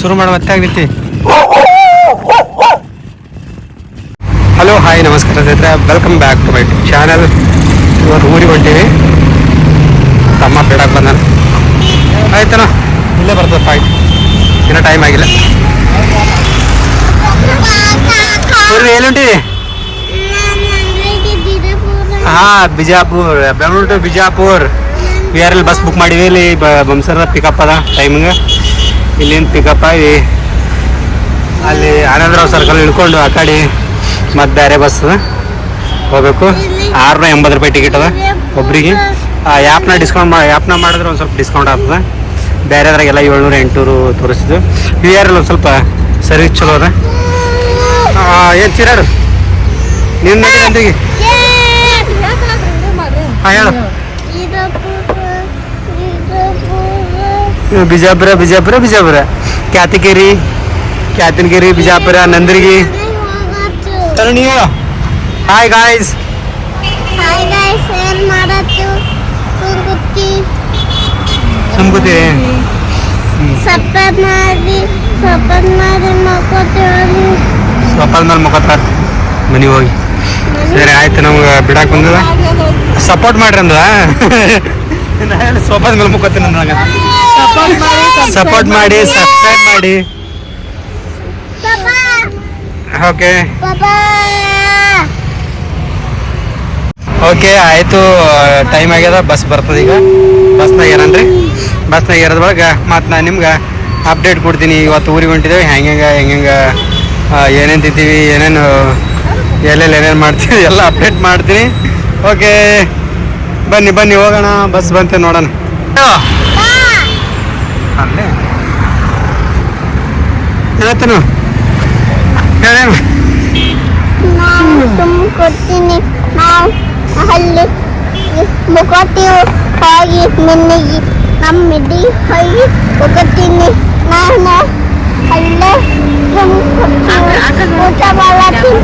ಶುರು ಮಾಡ, ಮತ್ತೆ ಹಲೋ, ಹಾಯ್, ನಮಸ್ಕಾರ ಸ್ನೇಹಿತರೆ. Welcome back to my channel ಇವತ್ತು ಊರಿಗೆ ಹೊಂಟೀವಿ. ತಮ್ಮ ಬಿಡಕ್ಕೆ ಬಂದಾನ. ಆಯ್ತನ ಇಲ್ಲೇ ಬರ್ತದಪ್ಪ ಫೈಟ್ ಇನ್ನೂ ಟೈಮ್ ಆಗಿಲ್ಲ. ಊರಿಗೆ ಎಲ್ಲಿ ಹೊಂಟಿವಿ ಹಾ, Bijapur, Bengaluru to Bijapur. V R L bus book ಮಾಡಿವಿ ಇಲ್ಲಿ ಬಂಸರ ಪಿಕಪ್ ಅದ ಟೈಮಿಂಗ್ ಇಲ್ಲಿಂದ ಪಿಕಪ್ ಆಗಿ ಅಲ್ಲಿ ಆನಂದರಾವ್ ಸರ್ಕಲ್ ಇಳ್ಕೊಂಡು ಆ ಕಡೆ ಮತ್ತೆ ಬೇರೆ ಬಸ್ ಹೋಗ್ಬೇಕು. ಆರುನೂರ ಎಂಬತ್ತು ರೂಪಾಯಿ ಟಿಕೆಟ್ ಅದ ಒಬ್ಬರಿಗೆ ಆ ಆ್ಯಪ್ನ ಡಿಸ್ಕೌಂಟ್ ಮಾಡಿ ಆ್ಯಪ್ನ ಮಾಡಿದ್ರೆ ಒಂದು ಸ್ವಲ್ಪ ಡಿಸ್ಕೌಂಟ್ ಆಗ್ತದೆ. ಬೇರೆದ್ರಾಗೆಲ್ಲ ಏಳ್ನೂರು ಎಂಟುನೂರು ತೋರಿಸಿದ್ದು. ಯು ಆರ್ ಒಂದು ಸ್ವಲ್ಪ ಸರ್ವಿಸ್ ಚಲೋ ಅದ. ಏನು ಚಿರಾಡು? ನೀನು ಹಾಂ ಹೇಳು. Bijapur Bijapur Bijapur. Kyatagiri Kyatanagiri Bijapur Nandagiri sir hi guys ಸುಮ್ಕೂತೀರಿ. Support ಮಾಡಿ ಸಪ್ಪತ್ ಮಾಡಿ ಮಕ್ಕೋತೀವಿ ಸ್ವಪ್ನ ಮೇಲೆ ಮುಖತ್ರ ಮನೆಗೆ ಹೋಗಿ. ಸರಿ ಆಯ್ತು ನಮ್ಗೆ ಬಿಡಕ್ಕೆ ಬಂದದ ಸಪೋರ್ಟ್ ಮಾಡ್ರಿ ಅಂದ್ರ ಸೋಫಾದ ಮೇಲೆ ಮುಖತ್ತೀನಿ ನನಗೆ ಸಪೋರ್ಟ್ ಮಾಡಿ ಸಬ್ಸ್ಕ್ರೈಬ್ ಮಾಡಿ ಓಕೆ ಓಕೆ ಆಯಿತು ಟೈಮ್ ಆಗ್ಯದ ಬಸ್ ಬರ್ತದೆ ಈಗ. ಬಸ್ನಾಗ ಏನಂದ್ರಿ ಬಸ್ನಾಗ ಒಳಗ ಮತ್ತು ನಾನು ನಿಮ್ಗೆ ಅಪ್ಡೇಟ್ ಕೊಡ್ತೀನಿ. ಇವತ್ತು ಊರಿಗೆ ಹೊಂಟಿದ್ದೇವೆ ಹೆಂಗೆ ಹೆಂಗೆ ಏನೇನು ತಿಂತೀವಿ ಏನೇನು ಎಲ್ಲೆಲ್ಲಿ ಏನೇನು ಮಾಡ್ತೀವಿ ಎಲ್ಲ ಅಪ್ಡೇಟ್ ಮಾಡ್ತೀನಿ. ಓಕೆ ಬನ್ನಿ ಬನ್ನಿ ಹೋಗೋಣ. ಬಸ್ ಬಂತೆ ನೋಡೋಣ. ಅಲ್ಲೇ ಏನಾಯ್ತನು ಹೇಳೇನು ನಾವು ಸುಮ್ ಕೊಡ್ತೀನಿ ನಾವು ಅಲ್ಲಿ ಮುಖೋತೀವಿ ಹೋಗಿ ಮಿನ್ನಿಗೆ ನಮ್ಮ ಮಿಡಿ ಹೋಗಿ ಹೋಗ್ತೀನಿ ನಾನು ಅಲ್ಲೇ ಸುಮ್ ಕೊಡ್ತೀನಿ ಊಟ ಮಾಡತ್ತೀನಿ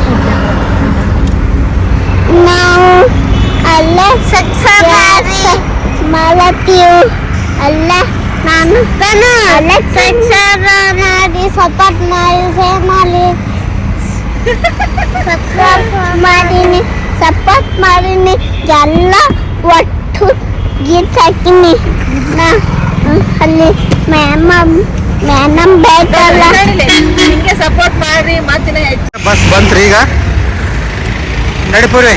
ನಾವು ಅಲ್ಲೇ ಸಕ್ಸ ಮಾಡತ್ತೀವಿ ಅಲ್ಲೇ ನಾನು ಮಾಡಿ ಸಪೋರ್ಟ್ ಮಾಡಿ ಸೇವ್ ಮಾಡಿ. ಸಬ್ಸ್ಕ್ರೈಬ್ ಮಾಡೀನಿ ಸಪೋರ್ಟ್ ಮಾಡೀನಿ. ಎಲ್ಲ ಒಟ್ಟು ಗೀತ್ ಹಾಕಿನಿ. ನಾ ಅಲ್ಲಿ ಮ್ಯಾಮ್ ಮ್ಯಾನಮ್ ಬೇಕಲ್ಲ. ನಿಂಗೆ ಸಪೋರ್ಟ್ ಮಾಡ್ರಿ ಮತ್ತಿನ ಹೆಚ್ಚು ಬಸ್ ಬಂತ್ರಿ ಈಗ. ನಡಿಪುರಿ.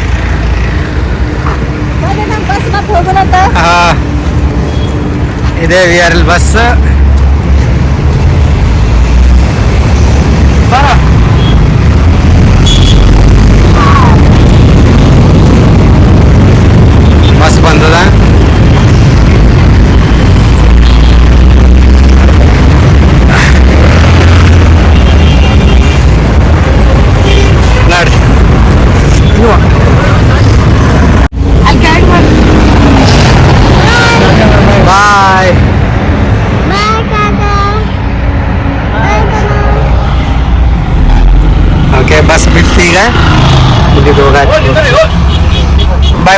ಬಸ್ ಮತ್ತೆ ಹೋಗೋಣ ಹಾ. ಇದೇ V R L bus bus ಬಂದದ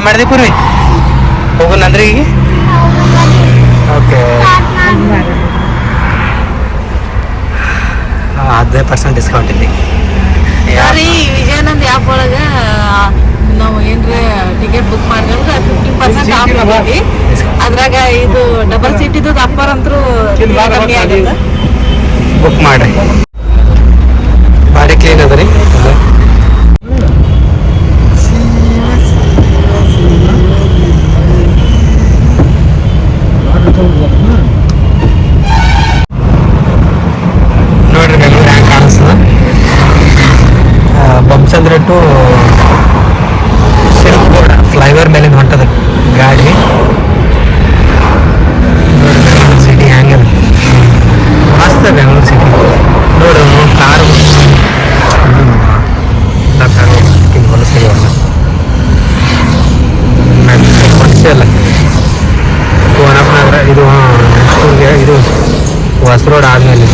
ಮಾಡಿದೆ ಪೂರ್ವಿ. ಹೋಗೋಣಂದ್ರೆ ಈಗ ಓಕೆ. ಹದಿನೈದು ಪರ್ಸೆಂಟ್ ಡಿಸ್ಕೌಂಟ್ ಇಲ್ಲಿ. ರೀ ವಿಜಯಾನಂದ್ ಆ್ಯಪ್ ಒಳಗೆ ನಾವು ಏನ್ರ ಟಿಕೆಟ್ ಬುಕ್ ಮಾಡಿದ್ರೆ ಫಿಫ್ಟಿ ಪರ್ಸೆಂಟ್ ಆಫ್ ಮಾಡಿ ಅದ್ರಾಗ ಇದು ಡಬಲ್ ಸೀಟ್ ಇದ್ದು ಅಪ್ಪರ್ ಅಂತೂ ಕಮ್ಮಿ ಬುಕ್ ಮಾಡ್ರಿ. ಬಾಡಿ ಕ್ಲೀನ್ ಅದ ರೀ. వస్త్రోడు ఆడలేదు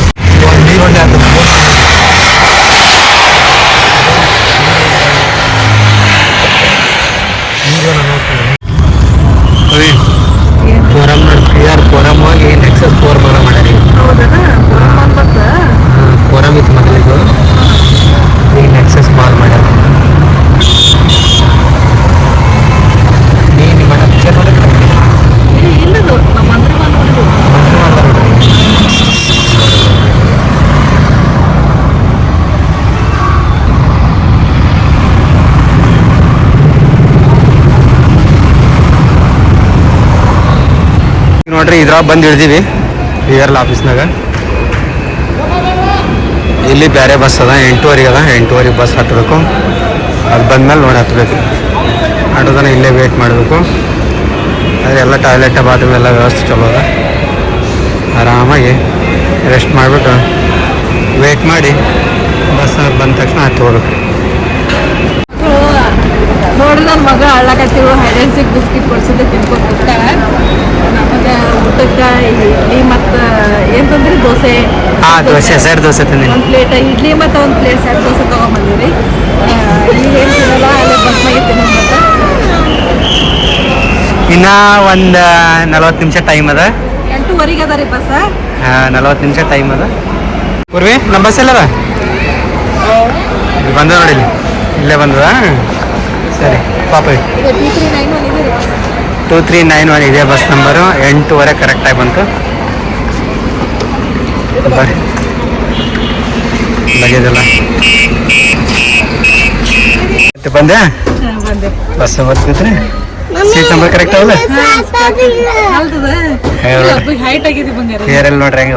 ನೋಡ್ರಿ ಇದ್ರಾಗ ಬಂದು ಇಳ್ದೀವಿ ಆರ್ ಆಫೀಸ್ನಾಗ. ಇಲ್ಲಿ ಬೇರೆ ಬಸ್ ಅದ ಎಂಟೂವರೆಗೆ ಅದ. ಎಂಟೂವರೆಗೆ ಬಸ್ ಹತ್ತಬೇಕು ಅದು ಬಂದಮೇಲೆ ನೋಡಿ ಹತ್ತಬೇಕು ಆಟೋದನ ಇಲ್ಲೇ ವೇಟ್ ಮಾಡಬೇಕು. ಆದರೆ ಎಲ್ಲ ಟಾಯ್ಲೆಟ್ ಬಾತ್ರೂಮ್ ಎಲ್ಲ ವ್ಯವಸ್ಥೆ ಚಲೋ ಅದ. ಆರಾಮಾಗಿ ರೆಸ್ಟ್ ಮಾಡಿಬಿಟ್ಟು ವೇಟ್ ಮಾಡಿ ಬಸ್ ಬಂದ ತಕ್ಷಣ ಹತ್ತಿ ಹೋಗ್ಬೇಕು. ನೋಡ್ರಿ ನನ್ನ ಮಗ ಅಳ್ಳಕತ್ತಿರು ಹೈಡೆನ್ಸಿಗೆ ಬಿಸ್ಕಿಟ್ ಕೊಡ್ಸಿದ್ದೆ ತಿನ್ಕೊಂಡು ನಮಗೆ ಊಟಕ್ಕೆ ಇಡ್ಲಿ ಮತ್ತು ಏನು ತಂದ್ರಿ? ದೋಸೆ. ಹಾಂ ದೋಸೆ ಸರ್ ದೋಸೆ ತಂದೆ ಒಂದು ಪ್ಲೇಟ್ ಇಡ್ಲಿ ಮತ್ತು ಒಂದು ಪ್ಲೇಟ್ ಸರ್ ದೋಸೆ ತೊಗೊಂಬಂದಿರಿ. ಈಗ ಏನು ತಿನ್ನಲ್ಲ ಅಲ್ಲೇ ತಿನ್ನೋದು ಮತ್ತೆ. ಇನ್ನೂ ಒಂದು ನಲ್ವತ್ತು ನಿಮಿಷ ಟೈಮ್ ಅದ. ಎಂಟೂವರೆಗೆ ಅದ ರೀ ಬಸ್. ನಲ್ವತ್ತು ನಿಮಿಷ ಟೈಮ್ ಅದ. ಪೂರ್ವಿ ನಮ್ಮ ಬಸ್ ಎಲ್ಲದ? ಬಂದ ನೋಡಿ ಇಲ್ಲಿ. ಬಂದದ ಸರಿ ಪಾಪ. ತ್ರೀ ತ್ರೀ ನೈನ್ ಒನ್ ಇದೆ ರೀ bus. Two three nine one ಇದೆ ಬಸ್ ನಂಬರು. ಎಂಟೂವರೆ ಕರೆಕ್ಟಾಗಿ ಬಂತು. ಬರ್ರಿ. ಲಗೇಜಲ್ಲ ಬಂದೆ? ಬಸ್ ಬರ್ತಿದ್ರಿ ಸೀಟ್ ನಂಬರ್ ಕರೆಕ್ಟ್ ಅವಲ್ಲ? ಹೌದದ ಹೈಟ್ ಆಗಿದೆ ಬಂಗಾರ ಹೇರ್ ಎಲ್ಲ ನೋಡ್ರಿ ಹೆಂಗ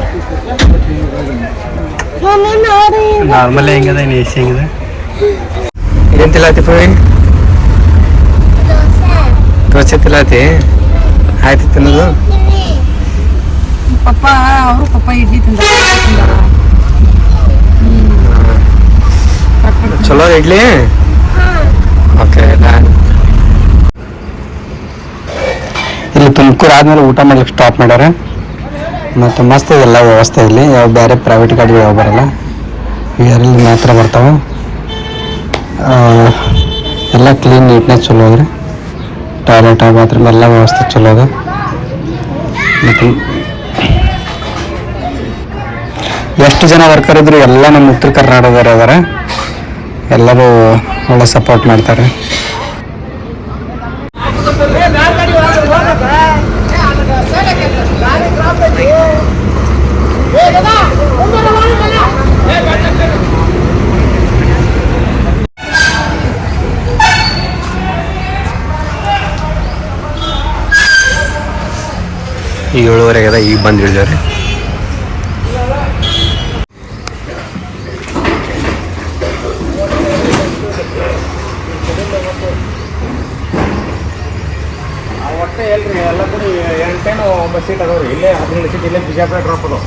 ನಾರ್ಮಲಿ ಹೆಂಗದ ಏನು ಎ ಸಿ ಹೆಂಗದ? ಏನ್ ತಿಲ್ಲಾತಿ ಪೂವಿ ದೋಸೆ ತಿಲ್ಲಾತಿ ಆಯ್ತು ತಿನ್ನೋದು? ಪಪ್ಪ ಅವರು ಪಪ್ಪ ಇಡ್ಲಿ ತಿಂದ ಚಲೋ ಇಡ್ಲಿ? ಓಕೆ ಇಲ್ಲಿ ತುಮಕೂರು ಆದ್ಮೇಲೆ ಊಟ ಮಾಡ್ಲಿಕ್ಕೆ ಸ್ಟಾಪ್ ಮಾಡ್ಯಾರ. ಮತ್ತು ಮಸ್ತ್ ಎಲ್ಲ ವ್ಯವಸ್ಥೆ ಇಲ್ಲಿ. ಯಾವ ಬೇರೆ ಪ್ರೈವೇಟ್ ಗಾಡಿಗಳು ಯಾವ ಬರಲ್ಲ. ಇದರಲ್ಲಿ ಮಾತ್ರ ಬರ್ತಾವೆ. ಎಲ್ಲ ಕ್ಲೀನ್ ನೀಟ್ನೆಸ್ ಚಲೋ ಅದ್ರಿ. ಟಾಯ್ಲೆಟ್ ಬಾತ್ರೂಮ್ ಎಲ್ಲ ವ್ಯವಸ್ಥೆ ಚಲೋ ಅದ. ಮತ್ತು ಎಷ್ಟು ಜನ ವರ್ಕರ್ ಇದ್ರು ಎಲ್ಲ ನಮ್ಮ ಉತ್ತರ ಕರ್ನಾಟಕದವರು ಅದಾರ ಎಲ್ಲರೂ ಒಳ್ಳೆ ಸಪೋರ್ಟ್ ಮಾಡ್ತಾರೆ. ಏಳುವರೆಗೆ ಅದ ಈಗ ಬಂದು ಇಳಿದವ್ರಿ ಒಟ್ಟೆ ಎಲ್ರಿ, ಎಲ್ಲ ಕೂಡ ಎಂಟೇನು ಒಂಬತ್ತು ಸೀಟ್ ಅದಾವ್ರಿ. ಇಲ್ಲೇ ಹದಿನೇಳು ಸೀಟ್ ಇಲ್ಲೇ ಬಿಜಾಪುರ ಡ್ರಾಪ್ ಅದಾವ.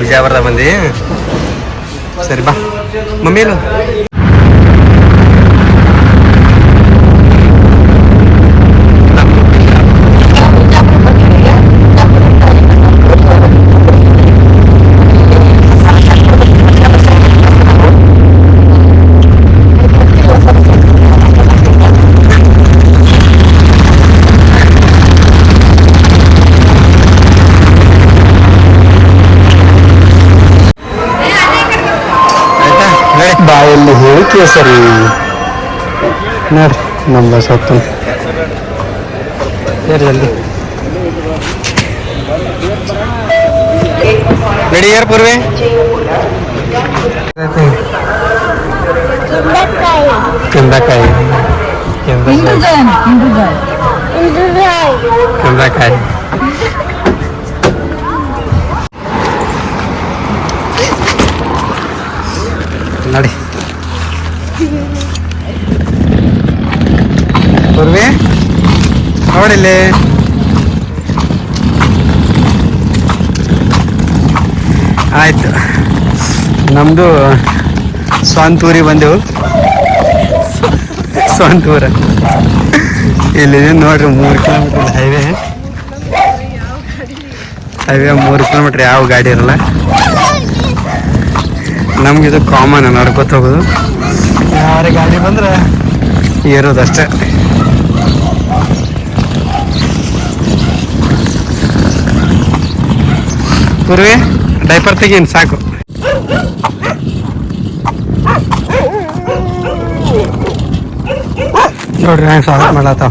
ಬಿಜಾಪುರದ ಬಂದು. ಸರಿ ಬಾ. ಮಮ್ಮಿ ಬಾಯಲ್ಲಿ ಹೇಳಿಕೆ ಸರಿ ನೋಡ್ರಿ ನಮ್ಮ ಬಸ್ ಹೊತ್ತು ಹೇಳಿ ಜಲ್ದಿ ರೆಡಿ ಯಾರು ಪೂರ್ವಿ ಕೆಂದಕಾಯಿ ಕೆಂದಕಾಯಿ ಕೆಂದಕಾಯಿ ನೋಡಿ ಪೂರ್ವಿ ನೋಡಿಲ್ಲಿ ಆಯ್ತು. ನಮ್ಮದು ಸ್ವಂತೂರಿ ಬಂದೆವು. ಸ್ವಂತೂರ. ಇಲ್ಲಿ ನೋಡ್ರಿ, ಮೂರು ಕಿಲೋಮೀಟರ್ ಹೈವೇ ಹೈವೇ ಮೂರು ಕಿಲೋಮೀಟ್ರ್ ಯಾವ ಗಾಡಿ ಇರಲ್ಲ. ನಮ್ಗಿದು ಕಾಮನ್ ನಡ್ಕೊತ ಹೋಗೋದು ಯಾರ ಗಾಡಿ ಬಂದ್ರೆ ಏರೋದಷ್ಟೇ ಪೂರ್ವಿ ಡೈಪರ್ ತೆಗೀನಿ, ಸಾಕು. ನೋಡ್ರಿ, ನಾನು ಸ್ವಾಗತ ಮಾಡ್ಲತ್ತಾವ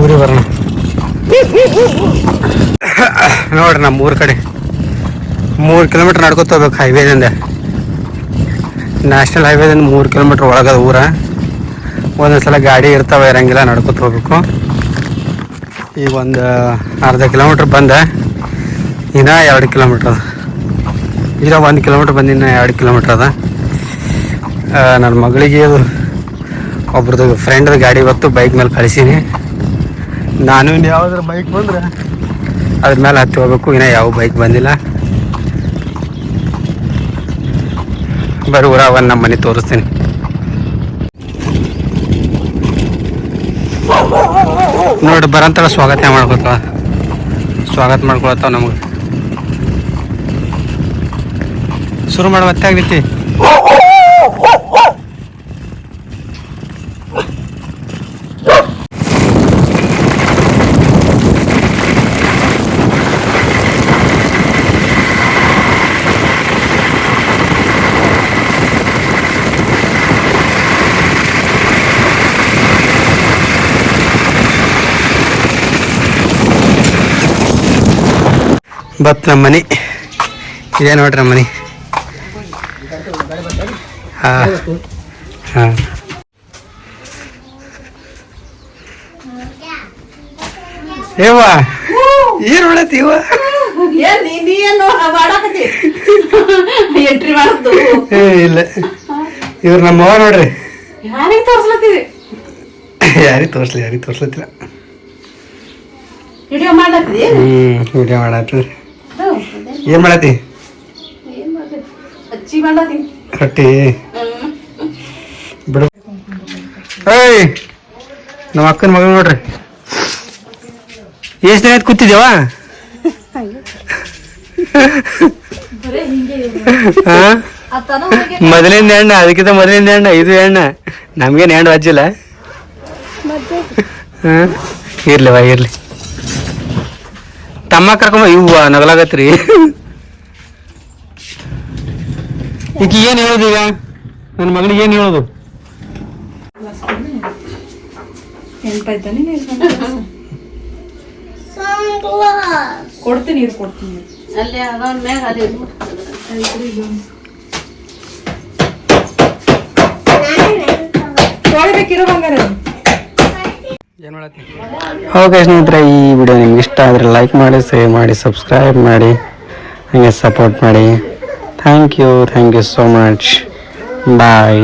ಊರಿಗೆ ಬರೋಣ. ನೋಡ್ರಿ ನಮ್ಮ ಊರ ಕಡೆ. ಮೂರು ಕಿಲೋಮೀಟ್ರ್ ನಡ್ಕೊತ ಹೋಗ್ಬೇಕು ಹೈವೇದಿಂದ ನ್ಯಾಷನಲ್ ಹೈವೇದಿಂದ ಮೂರು ಕಿಲೋಮೀಟ್ರ್ ಒಳಗದ ಊರ. ಒಂದೊಂದು ಸಲ ಗಾಡಿ ಇರ್ತಾವೆ, ಇರಂಗಿಲ್ಲ, ನಡ್ಕೊತ ಹೋಗ್ಬೇಕು. ಈಗ ಒಂದು, ಅರ್ಧ ಕಿಲೋಮೀಟ್ರ್ ಬಂದೆ, ಇನ್ನೂ ಎರಡು ಕಿಲೋಮೀಟ್ರ್ ಅದ. ಈಗ ಒಂದು ಕಿಲೋಮೀಟ್ರ್ ಬಂದು ಇನ್ನೂ ಎರಡು ಕಿಲೋಮೀಟ್ರ್ ಅದ. ನನ್ನ ಮಗಳಿಗೆ ಅದು ಒಬ್ರದ್ದು ಫ್ರೆಂಡ್ದು ಗಾಡಿ ಇವತ್ತು ಬೈಕ್ ಮೇಲೆ ಕಳಿಸೀನಿ. ನಾನು ಇನ್ನು ಯಾವುದಾದ್ರು ಬೈಕ್ ಬಂದ್ರೆ, ಅದ್ರ ಮೇಲೆ ಹತ್ತಿ ಹೋಗ್ಬೇಕು, ಇನ್ನೂ ಯಾವ ಬೈಕ್ ಬಂದಿಲ್ಲ. ಬರೀ ಊರ ಒಂದು ನಮ್ಮ ಮನೆ ತೋರಿಸ್ತೀನಿ. ನೋಡಿ, ಬರಂತಳ ಸ್ವಾಗತ ಮಾಡ್ಕೊತಾವ ಸ್ವಾಗತ ಮಾಡ್ಕೊಳತ್ತಾವ ನಮಗೆ. ಶುರು ಮಾಡಿ ಮತ್ತೆ ಬತ್ ನಮ್ಮ ಮನೆ. ಇದೇ ನೋಡ್ರಿ ನಮ್ಮ ಮನೆ. ಹಾ. ಹಾ. ಏವ ಏನ್ ಮಾಡತ್ತಿ ಇವ ಇಲ್ಲ. ಇವ್ರು ನಮ್ಮ ಅವ್ವ ನೋಡ್ರಿ. ಯಾರಿಗೆ ತೋರ್ಸ್ಲಿ ಯಾರಿಗೆ ತೋರ್ಸ್ಲತ್ತಿಲ್ಲ. ವಿಡಿಯೋ ಮಾಡ್ಲತ್ತಿ ಹ್ಮ್ ವಿಡಿಯೋ ಮಾಡತ್ತೀರಿ ಏನ್ ಮಾಡತ್ತಿ? ಕಟ್ಟಿ ಬಿಡು. ಏಯ್ ನಮ್ಮ ಅಕ್ಕನ ಮಗ ನೋಡ್ರಿ. ಎಷ್ಟು ದಿನ ಆಯ್ತು ಕೂತಿದ್ದೇವ ಮೊದಲಿಂದ ಎಣ್ಣ ಅದಕ್ಕಿಂತ ಮೊದಲಿಂದ ಎಣ್ಣ ಇದು ಎಣ್ಣ ನಮ್ಗೇನು ಹೆಣ್ಣು ಅಜ್ಜಿಲ್ಲ? ಇರ್ಲಿವ ಇರ್ಲಿ. ತಮ್ಮ ಕರ್ಕೊಂಬ ಇವ್ವ ನಗಲಾಗತ್ರಿ. ಈಕಿ ಏನ್ ಹೇಳೋದು ಈಗ? ನನ್ನ ಮಗಳಿಗೆ ಏನು ಹೇಳೋದು. ಕೊಡ್ತೀನಿ ಕೊಡ್ತೀನಿ ಅಲ್ಲೇ ಅದೊಂದ್ ಮ್ಯಾಗ ಅದೇ ತೊಳಿಬೇಕಿರೋ ಬಂಗಾರ ಓಕೆ ಸ್ನೇಹಿತರೆ, ಈ ವಿಡಿಯೋ ನಿಮ್ಗೆ ಇಷ್ಟ ಆದರೆ ಲೈಕ್ ಮಾಡಿ ಸೇವ್ ಮಾಡಿ ಸಬ್ಸ್ಕ್ರೈಬ್ ಮಾಡಿ, ಹಾಗೆ ಸಪೋರ್ಟ್ ಮಾಡಿ. Thank you thank you so much bye